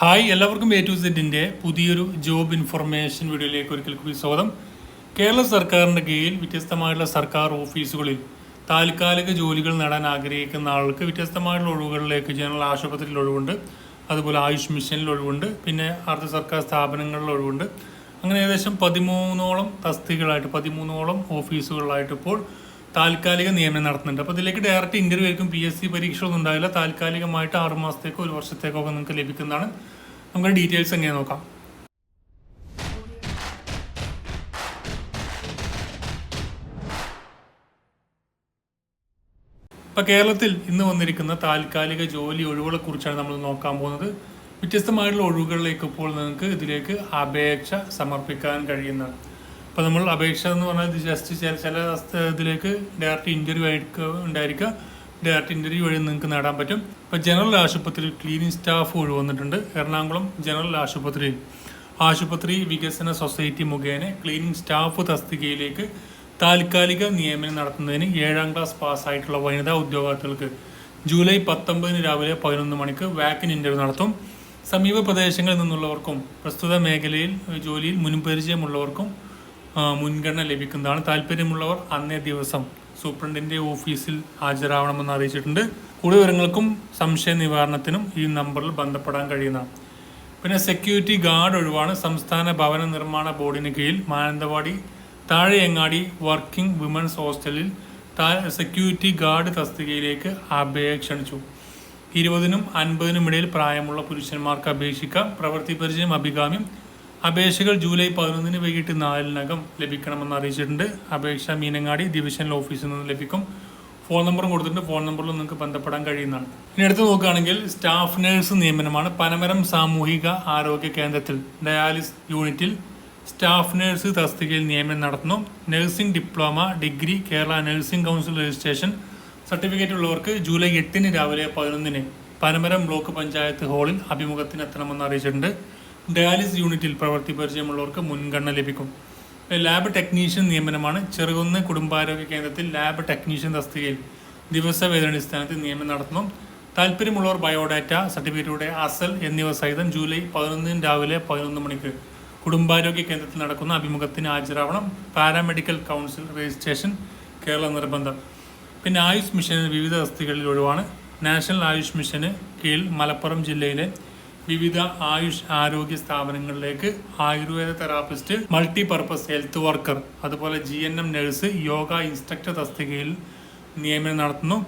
Hi എല്ലാവർക്കും A to സെറ്റിന്റെ പുതിയൊരു ജോബ് ഇൻഫർമേഷൻ വീഡിയോയിലേക്ക് ഒരിക്കൽ കൂടി സ്വാഗതം. കേരള സർക്കാരിന്റെ കീഴിൽ വ്യത്യസ്തമായിട്ടുള്ള സർക്കാർ ഓഫീസുകളിൽ താൽക്കാലിക ജോലികൾ നേടാൻ ആഗ്രഹിക്കുന്ന ആൾക്ക് വ്യത്യസ്തമായിട്ടുള്ള ഒഴിവുകളിലേക്ക് ജനറൽ ആശുപത്രിയിൽ ഒഴിവുണ്ട്. അതുപോലെ ആയുഷ് മിഷനിൽ ഒഴിവുണ്ട്. പിന്നെ അർദ്ധ സർക്കാർ സ്ഥാപനങ്ങളിൽ ഒഴിവുണ്ട്. അങ്ങനെ ഏകദേശം പതിമൂന്നോളം തസ്തികളായിട്ട് പതിമൂന്നോളം ഓഫീസുകളിലായിട്ട് ഇപ്പോൾ താൽക്കാലിക നിയമനം നടത്തുന്നുണ്ട്. അപ്പോൾ ഇതിലേക്ക് ഡയറക്റ്റ് ഇന്റർവ്യൂ ആയിരിക്കും പി എസ് സി പരീക്ഷകളൊന്നും ഉണ്ടാവില്ല. താൽക്കാലികമായിട്ട് ആറ് മാസത്തേക്കോ ഒരു വർഷത്തേക്കോ ഒക്കെ നിങ്ങൾക്ക് ലഭിക്കുന്നതാണ്. നമുക്ക് ഡീറ്റെയിൽസ് എങ്ങനെ നോക്കാം. ഇപ്പൊ കേരളത്തിൽ ഇന്ന് വന്നിരിക്കുന്ന താൽക്കാലിക ജോലി ഒഴിവുകളെ കുറിച്ചാണ് നമ്മൾ നോക്കാൻ പോകുന്നത്. വ്യത്യസ്തമായിട്ടുള്ള ഒഴിവുകളിലേക്ക് ഇപ്പോൾ നിങ്ങൾക്ക് ഇതിലേക്ക് അപേക്ഷ സമർപ്പിക്കാൻ കഴിയുന്നതാണ്. അപ്പോൾ നമ്മൾ അപേക്ഷ എന്ന് പറഞ്ഞാൽ ജസ്റ്റ് ചില ചില ഇതിലേക്ക് ഡയറക്റ്റ് ഇന്റർവ്യൂ ആയിരിക്കുക ഉണ്ടായിരിക്കുക ഡയറക്റ്റ് ഇന്റർവ്യൂ വഴി നിങ്ങൾക്ക് നേടാൻ പറ്റും. ഇപ്പോൾ ജനറൽ ആശുപത്രി ക്ലീനിങ് സ്റ്റാഫ് ഒഴിവന്നിട്ടുണ്ട് എറണാകുളം ജനറൽ ആശുപത്രി ആശുപത്രി വികസന സൊസൈറ്റി മുഖേന ക്ലീനിങ് സ്റ്റാഫ് തസ്തികയിലേക്ക് താൽക്കാലിക നിയമനം നടത്തുന്നതിന് ഏഴാം ക്ലാസ് പാസ്സായിട്ടുള്ള വനിതാ ഉദ്യോഗാർത്ഥികൾക്ക് ജൂലൈ പത്തൊമ്പതിന് രാവിലെ പതിനൊന്ന് മണിക്ക് വാക്കിൻ ഇന്റർവ്യൂ നടത്തും. സമീപ പ്രദേശങ്ങളിൽ നിന്നുള്ളവർക്കും പ്രസ്തുത മേഖലയിൽ ജോലിയിൽ മുൻപരിചയമുള്ളവർക്കും മുൻഗണന ലഭിക്കുന്നതാണ്. താല്പര്യമുള്ളവർ അന്നേ ദിവസം സൂപ്രണ്ടിന്റെ ഓഫീസിൽ ഹാജരാവണമെന്ന് അറിയിച്ചിട്ടുണ്ട്. കൂടുതൽ വിവരങ്ങൾക്കും സംശയ നിവാരണത്തിനും ഈ നമ്പറിൽ ബന്ധപ്പെടാൻ കഴിയുന്നതാണ് പിന്നെ സെക്യൂരിറ്റി ഗാർഡ് ഒഴിവാണ്. സംസ്ഥാന ഭവന നിർമ്മാണ ബോർഡിന് കീഴിൽ മാനന്തവാടി താഴെയങ്ങാടി വർക്കിംഗ് വിമൻസ് ഹോസ്റ്റലിൽ സെക്യൂരിറ്റി ഗാർഡ് തസ്തികയിലേക്ക് അപേക്ഷ ക്ഷണിച്ചു. ഇരുപതിനും അൻപതിനും ഇടയിൽ പ്രായമുള്ള പുരുഷന്മാർക്ക് അപേക്ഷിക്കാം. പ്രവൃത്തി പരിചയം അഭികാമ്യം അപേക്ഷകൾ ജൂലൈ പതിനൊന്നിന് വൈകിട്ട് നാലിനകം ലഭിക്കണമെന്ന് അറിയിച്ചിട്ടുണ്ട്. അപേക്ഷ മീനങ്ങാടി ഡിവിഷണൽ ഓഫീസിൽ നിന്ന് ലഭിക്കും. ഫോൺ നമ്പറും കൊടുത്തിട്ടുണ്ട്. ഫോൺ നമ്പറിൽ നിങ്ങൾക്ക് ബന്ധപ്പെടാൻ കഴിയുന്നതാണ്. ഇനി അടുത്ത് നോക്കുകയാണെങ്കിൽ സ്റ്റാഫ് നഴ്സ് നിയമനമാണ്. പനമരം സാമൂഹിക ആരോഗ്യ കേന്ദ്രത്തിൽ ഡയാലിസ് യൂണിറ്റിൽ സ്റ്റാഫ് നഴ്സ് തസ്തികയിൽ നിയമനം നടത്തുന്നു. Nursing diploma degree Kerala nursing council registration certificate ഉള്ളവർക്ക് ജൂലൈ എട്ടിന് രാവിലെ പതിനൊന്നിന് പനമരം ബ്ലോക്ക് പഞ്ചായത്ത് ഹാളിൽ അഭിമുഖത്തിന് എത്തണമെന്ന് അറിയിച്ചിട്ടുണ്ട്. ഡയാലിസ് യൂണിറ്റിൽ പ്രവൃത്തി പരിചയമുള്ളവർക്ക് മുൻഗണന ലഭിക്കും. Lab technician നിയമനമാണ്. ചെറുകുന്ന് കുടുംബാരോഗ്യ കേന്ദ്രത്തിൽ ലാബ് ടെക്നീഷ്യൻ തസ്തികയിൽ ദിവസവേതനാടിസ്ഥാനത്തിൽ നിയമനം നടത്തുന്നു. താല്പര്യമുള്ളവർ ബയോഡാറ്റ സർട്ടിഫിക്കറ്റുകളുടെ അസൽ എന്നിവ സഹിതം ജൂലൈ പതിനൊന്നിന് രാവിലെ പതിനൊന്ന് മണിക്ക് കുടുംബാരോഗ്യ കേന്ദ്രത്തിൽ നടക്കുന്ന അഭിമുഖത്തിന് ഹാജരാവണം. പാരാമെഡിക്കൽ കൗൺസിൽ രജിസ്ട്രേഷൻ കേരള നിർബന്ധം. പിന്നെ ആയുഷ് മിഷന് വിവിധ തസ്തികളിൽ ഒഴിവാണ്. നാഷണൽ ആയുഷ് മിഷന് കീഴിൽ മലപ്പുറം ജില്ലയിലെ വിവിധ ആയുഷ് ആരോഗ്യ സ്ഥാപനങ്ങളിലേക്ക് Ayurveda therapist multi purpose health worker അതുപോലെ G N M nurse yoga instructor തസ്തികയിൽ നിയമനം നടത്തുന്നു.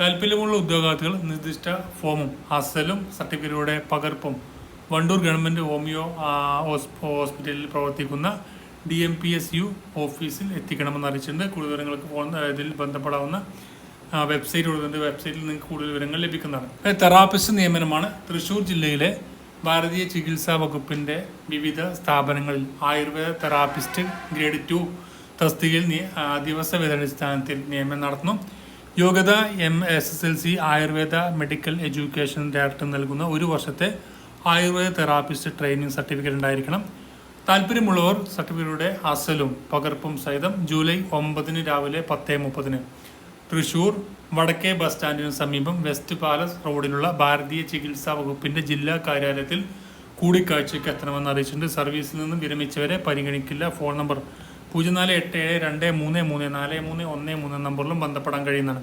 താല്പര്യമുള്ള ഉദ്യോഗാർത്ഥികൾ നിർദ്ദിഷ്ട ഫോമും അസലും സർട്ടിഫിക്കറ്റുകളുടെ പകർപ്പും വണ്ടൂർ ഗവൺമെന്റ് ഹോമിയോ ഹോസ്പിറ്റലിൽ പ്രവർത്തിക്കുന്ന D M P S U ഓഫീസിൽ എത്തിക്കണമെന്ന് അറിയിച്ചിട്ടുണ്ട്. കൂടുതൽ വിവരങ്ങൾക്ക് ഫോൺ ഇതിൽ ബന്ധപ്പെടാവുന്ന വെബ്സൈറ്റ് കൊടുത്തിട്ടുണ്ട് വെബ്സൈറ്റിൽ നിങ്ങൾക്ക് കൂടുതൽ വിവരങ്ങൾ ലഭിക്കുന്നതാണ്. തെറാപ്പിസ്റ്റ് നിയമനമാണ്. തൃശ്ശൂർ ജില്ലയിലെ ഭാരതീയ ചികിത്സാ വകുപ്പിന്റെ വിവിധ സ്ഥാപനങ്ങളിൽ ആയുർവേദ തെറാപ്പിസ്റ്റ് ഗ്രേഡ് ടു തസ്തികയിൽ ദിവസ വേതനാടിസ്ഥാനത്തിൽ നിയമനം നടത്തുന്നു. യോഗ്യത M S S L C Ayurveda medical education director നൽകുന്ന ഒരു വർഷത്തെ ആയുർവേദ തെറാപ്പിസ്റ്റ് ട്രെയിനിങ് സർട്ടിഫിക്കറ്റ് ഉണ്ടായിരിക്കണം. താല്പര്യമുള്ളവർ സർട്ടിഫിക്കറ്റുകളുടെ അസലും പകർപ്പും സഹിതം ജൂലൈ ഒമ്പതിന് രാവിലെ പത്ത് മുപ്പതിന് തൃശൂർ വടക്കേ ബസ് സ്റ്റാൻഡിന് സമീപം വെസ്റ്റ് പാലസ് റോഡിലുള്ള ഭാരതീയ ചികിത്സാ വകുപ്പിന്റെ ജില്ലാ കാര്യാലയത്തിൽ കൂടിക്കാഴ്ചയ്ക്ക് എത്തണമെന്ന് അറിയിച്ചിട്ടുണ്ട്. സർവീസിൽ നിന്നും വിരമിച്ചവരെ പരിഗണിക്കില്ല. ഫോൺ നമ്പർ പൂജ്യം നാല് എട്ട് ഏഴ് രണ്ട് മൂന്ന് മൂന്ന് നാല് മൂന്ന് ഒന്ന് മൂന്ന് നമ്പറിലും ബന്ധപ്പെടാൻ കഴിയുന്നതാണ്.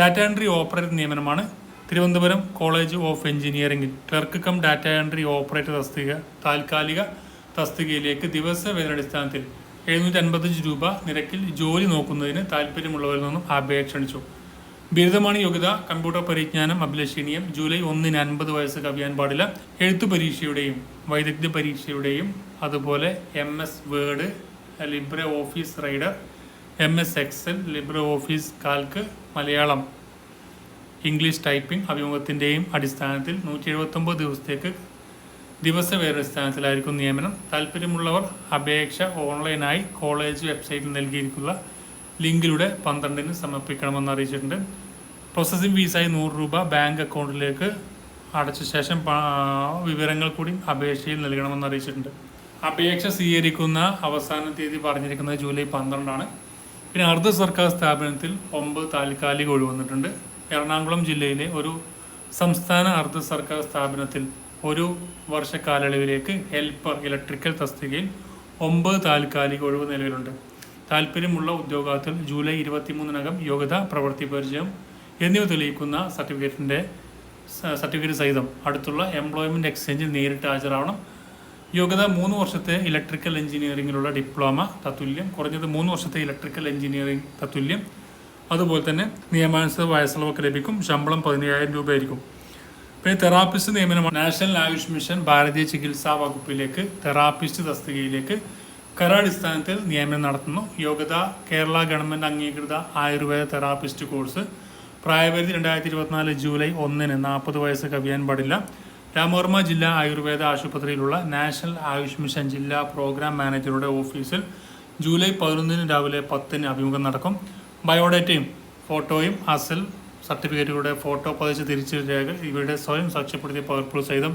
ഡാറ്റ എൻട്രി ഓപ്പറേറ്റർ നിയമനമാണ്. തിരുവനന്തപുരം കോളേജ് ഓഫ് എഞ്ചിനീയറിംഗിൽ clerk cum data entry operator തസ്തിക താൽക്കാലിക തസ്തികയിലേക്ക് ദിവസ വേതനാടിസ്ഥാനത്തിൽ എഴുന്നൂറ്റി അൻപത്തഞ്ച് രൂപ നിരക്കിൽ ജോലി നോക്കുന്നതിന് താല്പര്യമുള്ളവരിൽ നിന്നും അപേക്ഷ ക്ഷണിച്ചു. ബിരുദമാണ് യോഗ്യത. കമ്പ്യൂട്ടർ പരിജ്ഞാനം അഭിലഷണീയം. ജൂലൈ ഒന്നിന് അൻപത് വയസ്സ് കവിയാൻ പാടില്ല. എഴുത്തു പരീക്ഷയുടെയും വൈദഗ്ധ്യ പരീക്ഷയുടെയും അതുപോലെ M S Word Libre Office Writer M S Excel Libre Office Calc Malayalam English typing അഭിമുഖത്തിന്റെയും അടിസ്ഥാനത്തിൽ നൂറ്റി എഴുപത്തൊമ്പത് ദിവസത്തേക്ക് ദിവസ സ്ഥാനത്തിലായിരിക്കും നിയമനം. താല്പര്യമുള്ളവർ അപേക്ഷ ഓൺലൈനായി കോളേജ് വെബ്സൈറ്റിൽ നൽകിയിരിക്കുന്ന ലിങ്കിലൂടെ പന്ത്രണ്ടിന് സമർപ്പിക്കണമെന്ന് അറിയിച്ചിട്ടുണ്ട്. പ്രോസസ്സിംഗ് ഫീസായി നൂറ് രൂപ ബാങ്ക് അക്കൗണ്ടിലേക്ക് അടച്ച ശേഷം വിവരങ്ങൾ കൂടി അപേക്ഷയിൽ നൽകണമെന്ന് അറിയിച്ചിട്ടുണ്ട്. അപേക്ഷ സ്വീകരിക്കുന്ന അവസാന തീയതി പറഞ്ഞിരിക്കുന്നത് ജൂലൈ പന്ത്രണ്ടാണ്. പിന്നെ അർദ്ധ സർക്കാർ സ്ഥാപനത്തിൽ ഒമ്പത് താൽക്കാലിക ഒഴിവന്നിട്ടുണ്ട് എറണാകുളം ജില്ലയിലെ ഒരു സംസ്ഥാന അർദ്ധ സർക്കാർ സ്ഥാപനത്തിൽ ഒരു വർഷ കാലയളവിലേക്ക് ഹെൽപ്പർ ഇലക്ട്രിക്കൽ തസ്തികയിൽ ഒമ്പത് താൽക്കാലിക ഒഴിവ് നിലവിലുണ്ട്. താല്പര്യമുള്ള ഉദ്യോഗാർത്ഥികൾ ജൂലൈ ഇരുപത്തിമൂന്നിനകം യോഗ്യത പ്രവൃത്തി പരിചയം എന്നിവ തെളിയിക്കുന്ന സർട്ടിഫിക്കറ്റിന്റെ സർട്ടിഫിക്കറ്റ് സഹിതം അടുത്തുള്ള എംപ്ലോയ്മെന്റ് എക്സ്ചേഞ്ചിൽ നേരിട്ട് ഹാജരാവണം. യോഗ്യത മൂന്ന് വർഷത്തെ ഇലക്ട്രിക്കൽ എഞ്ചിനീയറിങ്ങിലുള്ള ഡിപ്ലോമ തത്തുല്യം കുറഞ്ഞത് മൂന്ന് വർഷത്തെ ഇലക്ട്രിക്കൽ എഞ്ചിനീയറിംഗ് തത്തുല്യം. അതുപോലെ തന്നെ നിയമാനുസൃത വയസ്സുള്ളവർക്ക് ലഭിക്കും. ശമ്പളം പതിനയ്യായിരം രൂപയായിരിക്കും. പിന്നെ തെറാപ്പിസ്റ്റ് നിയമനമാണ്. നാഷണൽ ആയുഷ് മിഷൻ ഭാരതീയ ചികിത്സാ വകുപ്പിലേക്ക് തെറാപ്പിസ്റ്റ് തസ്തികയിലേക്ക് കരാടിസ്ഥാനത്തിൽ നിയമനം നടത്തുന്നു. യോഗ്യത കേരള ഗവൺമെന്റ് അംഗീകൃത ആയുർവേദ തെറാപ്പിസ്റ്റ് കോഴ്സ്. പ്രായപരിധി രണ്ടായിരത്തി ഇരുപത്തിനാല് ജൂലൈ ഒന്നിന് നാൽപ്പത് വയസ്സ് കവിയാൻ പാടില്ല. രാമവർമ്മ ജില്ലാ ആയുർവേദ ആശുപത്രിയിലുള്ള നാഷണൽ ആയുഷ് മിഷൻ ജില്ലാ പ്രോഗ്രാം മാനേജറുടെ ഓഫീസിൽ ജൂലൈ പതിനൊന്നിന് രാവിലെ പത്തിന് അഭിമുഖം നടക്കും. ബയോഡേറ്റയും ഫോട്ടോയും അസൽ സർട്ടിഫിക്കറ്റുകളുടെ ഫോട്ടോ പതിച്ച് തിരിച്ചു രേഖ ഇവരുടെ സ്വയം സാക്ഷ്യപ്പെടുത്തിയ പകർപ്പുകൾ സഹിതം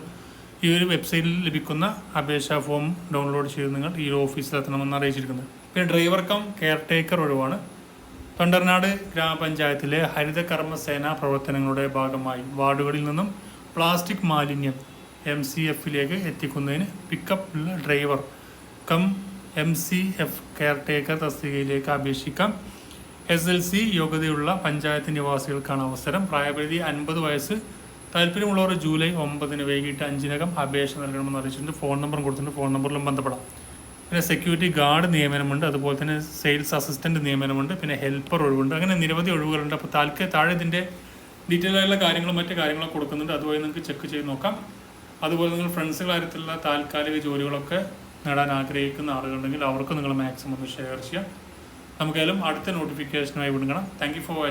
ഈ ഒരു വെബ്സൈറ്റിൽ ലഭിക്കുന്ന അപേക്ഷാ ഫോം ഡൗൺലോഡ് ചെയ്ത് നിങ്ങൾ ഈ ഓഫീസിൽ അറിയിച്ചിരിക്കുന്നത് പിന്നെ ഡ്രൈവർ കം കെയർ ടേക്കർ ഒഴിവാണ്. തൊണ്ടർനാട് ഗ്രാമപഞ്ചായത്തിലെ ഹരിത കർമ്മസേന പ്രവർത്തനങ്ങളുടെ ഭാഗമായി വാർഡുകളിൽ നിന്നും പ്ലാസ്റ്റിക് മാലിന്യം എം സി എഫിലേക്ക് എത്തിക്കുന്നതിന് pickup driver cum M C F caretaker തസ്തികയിലേക്ക് അപേക്ഷിക്കാം. എസ് എൽ സി യോഗ്യതയുള്ള പഞ്ചായത്ത് നിവാസികൾക്കാണ് അവസരം. പ്രായപരിധി അൻപത് വയസ്സ്. താല്പര്യമുള്ളവർ ജൂലൈ ഒമ്പതിന് വൈകിട്ട് അഞ്ചിനകം അപേക്ഷ നൽകണമെന്ന് അറിയിച്ചിട്ടുണ്ട്. ഫോൺ നമ്പറും കൊടുത്തിട്ടുണ്ട്. ഫോൺ നമ്പറിലും ബന്ധപ്പെടാം. പിന്നെ സെക്യൂരിറ്റി ഗാർഡ് നിയമനമുണ്ട്. അതുപോലെ തന്നെ സെയിൽസ് അസിസ്റ്റന്റ് നിയമനമുണ്ട്. പിന്നെ ഹെൽപ്പർ ഒഴിവുണ്ട്. അങ്ങനെ നിരവധി ഒഴിവുകളുണ്ട്. അപ്പോൾ താൽക്കാലിക താഴെ ഇതിന്റെ ഡീറ്റെയിൽ ആയിട്ടുള്ള കാര്യങ്ങളും മറ്റു കാര്യങ്ങളൊക്കെ കൊടുക്കുന്നുണ്ട്. അതുപോലെ നിങ്ങൾക്ക് ചെക്ക് ചെയ്ത് നോക്കാം. അതുപോലെ നിങ്ങൾ ഫ്രണ്ട്സ് കാര്യത്തിലുള്ള താൽക്കാലിക ജോലികളൊക്കെ നേടാൻ ആഗ്രഹിക്കുന്ന ആളുകളുണ്ടെങ്കിൽ അവർക്ക് നിങ്ങൾ മാക്സിമം ഒന്ന് ഷെയർ ചെയ്യാം. നമുക്കായാലും അടുത്ത നോട്ടിഫിക്കേഷനുമായി വിടുകണം താങ്ക് ഫോർ